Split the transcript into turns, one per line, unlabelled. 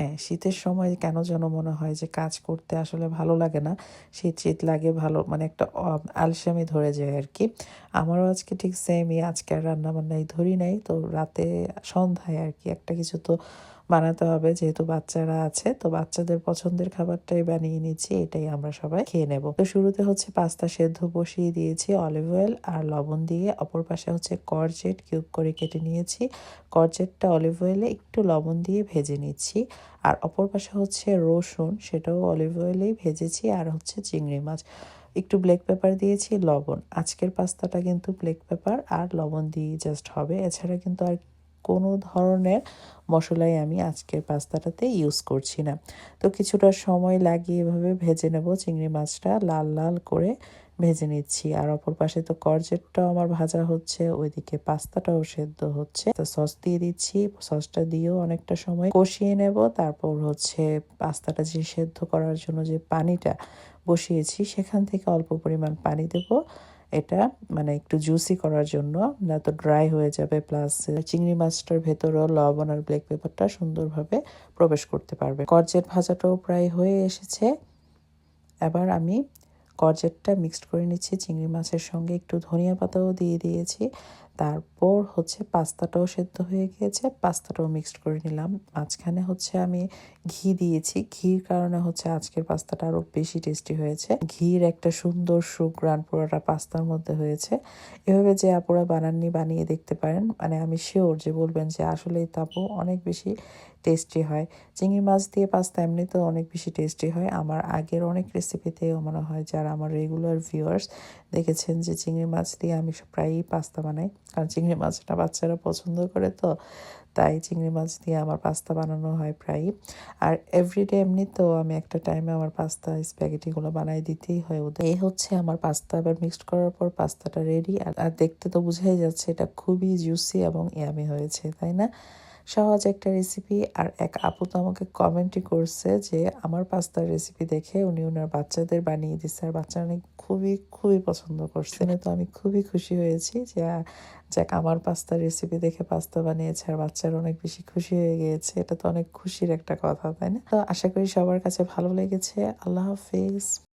হ্যাঁ শীতের সময় কেন যেন মনে হয় যে কাজ করতে আসলে ভালো লাগে না? শীত শীত লাগে ভালো মানে একটা আলসামি ধরে যায় আর কি আমারও আজকে ঠিক সেমই আজকে আর রান্নাবান্নাই ধরি নাই। তো রাতে সন্ধ্যায় আর কি একটা কিছু তো বানাতে হবে, যেহেতু বাচ্চারা আছে, তো বাচ্চাদের পছন্দের খাবারটাই বানিয়ে নিচ্ছি, এটাই আমরা সবাই খেয়ে নেব। তো শুরুতে হচ্ছে পাস্তা সেদ্ধ বসিয়ে দিয়েছি অলিভ অয়েল আর লবণ দিয়ে। অপর পাশে হচ্ছে করজেট কিউব করে কেটে নিয়েছি। করজেটটা অলিভ অয়েলে একটু লবণ দিয়ে ভেজে নিচ্ছি। আর অপর পাশে হচ্ছে রসুন, সেটাও অলিভ অয়েলেই ভেজেছি। আর হচ্ছে চিংড়ি মাছ। একটু ব্ল্যাক পেপার দিয়েছি, লবণ। আজকের পাস্তাটা কিন্তু ব্ল্যাক পেপার আর লবণ দিয়ে জাস্ট হবে। এছাড়া কিন্তু আর কোনো ধরনের মশলাই আমি আজকের পাস্তাটাতে ইউজ করছি না। তো কিছুটা সময় লাগিয়ে এভাবে ভেজে নেব, চিংড়ি মাছটা লাল লাল করে ভেজে নিচ্ছি। আর অপর পাশে তো করজেটটাও আমার ভাজা হচ্ছে, ওইদিকে পাস্তাটাও সেদ্ধ হচ্ছে। তো সস দিয়ে দিচ্ছি সসটা দিয়েও অনেকটা সময় কষিয়ে নেব। তারপর হচ্ছে পাস্তাটা যে সেদ্ধ করার জন্য যে পানিটা বসিয়েছি, সেখান থেকে অল্প পরিমাণ পানি দেব। এটা মানে একটু জুসি করার জন্য, না তো ড্রাই হয়ে যাবে প্লাস চিংড়ি মাছটার ভেতরেও লবণ আর ব্ল্যাক পেপারটা সুন্দরভাবে প্রবেশ করতে পারবে। করজেট ভাজাটাও প্রায় হয়ে এসেছে। এবার আমি করজেটটা মিক্সড করে নিচ্ছি। চিংড়ি মাছের সঙ্গে একটু ধনিয়া পাতাও দিয়ে দিয়েছি। তারপর হচ্ছে পাস্তাটাও সেদ্ধ হয়ে গিয়েছে। পাস্তাটাও মিক্সড করে নিলাম। মাঝখানে হচ্ছে আমি ঘি দিয়েছি। ঘির কারণে হচ্ছে আজকের পাস্তাটা আরও বেশি টেস্টি হয়েছে। ঘির একটা সুন্দর সুগ্রান পুরোটা পাস্তার মধ্যে হয়েছে। এভাবে যে আপুরা বানাননি বানিয়ে দেখতে পারেন মানে আমি শিওর যে বলবেন যে আসলেই তাপু অনেক বেশি টেস্টি হয়। চিংড়ি মাছ দিয়ে পাস্তা এমনিতেও অনেক বেশি টেস্টি হয়। আমার আগের অনেক রেসিপিতেও মনে হয় যারা আমার রেগুলার ভিউয়ার্স দেখেছেন যে চিংড়ি মাছ দিয়ে আমি প্রায়ই পাস্তা বানাই। কারণ চিংড়ি মাছটা বাচ্চারা পছন্দ করে তো, তাই চিংড়ি মাছ দিয়ে আমার পাস্তা বানানো হয় প্রায় আর এভরিডে তো আমি একটা টাইমে আমার পাস্তা স্প্যাগেটিগুলো বানাই দিতেই হয় ওদের। এই হচ্ছে আমার পাস্তা এবার মিক্সড করার পর পাস্তাটা রেডি আর দেখতে তো বোঝাই যাচ্ছে এটা খুবই জুসি এবং ইয়ামি হয়েছে, তাই না? সহজ একটা রেসিপি আর এক আপু তো আমাকে কমেন্টই করছে যে, আমার পাস্তার রেসিপি দেখে উনি ওনার বাচ্চাদের বানিয়ে দিচ্ছে। আর বাচ্চারা নাকি খুবই খুবই পছন্দ করছে। তো আমি খুবই খুশি হয়েছি যে যাক, আমার পাস্তার রেসিপি দেখে পাস্তা বানিয়েছে, আর বাচ্চারা অনেক বেশি খুশি হয়ে গিয়েছে। এটা তো অনেক খুশির একটা কথা, তাই না? তো আশা করি সবার কাছে ভালো লেগেছে। আল্লাহ হাফিজ।